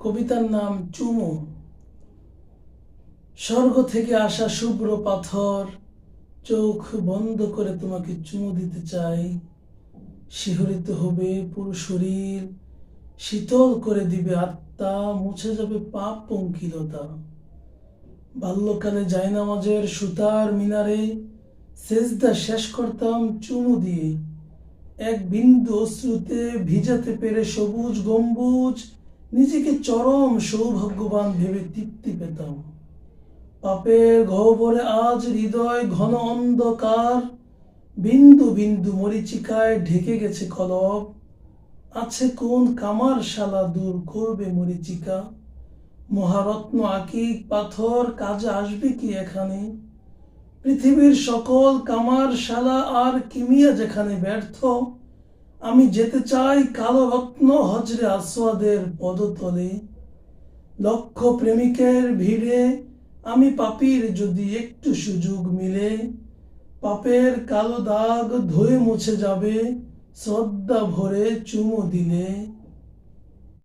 কবিতার নাম চুমু। স্বর্গ থেকে আসা শুভ্র পাথর, চোখ বন্ধ করে তোমাকে চুমু দিতে চাই। শিহরিত হবে পুরো শরীর, শীতল করে দিবে আত্মা, মুছে যাবে পাপ পঙ্কিলতা বাল্যকালে জায়নামাজের সুতার মিনারে সেজদা শেষ করতাম চুমু দিয়ে। এক বিন্দু অশ্রুতে ভিজাতে পেরে সবুজ গম্বুজ নিজেকে চরম সৌভাগ্যবান ভেবে তৃপ্তি পেতাম। পাপের গহ্বরে আজ হৃদয় ঘন অন্ধকার। বিন্দু বিন্দু মরিচিকায় ঢেকে গেছে কলব। আছে কোন কামার শালা দূর করবে মরিচিকা? মহারত্ন আকিক পাথর কাজে আসবে কি এখানে? পৃথিবীর সকল কামার শালা আর কিমিয়া যেখানে ব্যর্থ আমি যেতে চাই কালো রত্ন হজরে আসওয়াদের পদতলে। লক্ষ প্রেমিকের ভিড়ে আমি পাপির যদি একটু সুযোগ মিলে, পাপের কালো দাগ ধুয়ে মুছে যাবে, শ্রদ্ধা ভরে চুমো দিলে।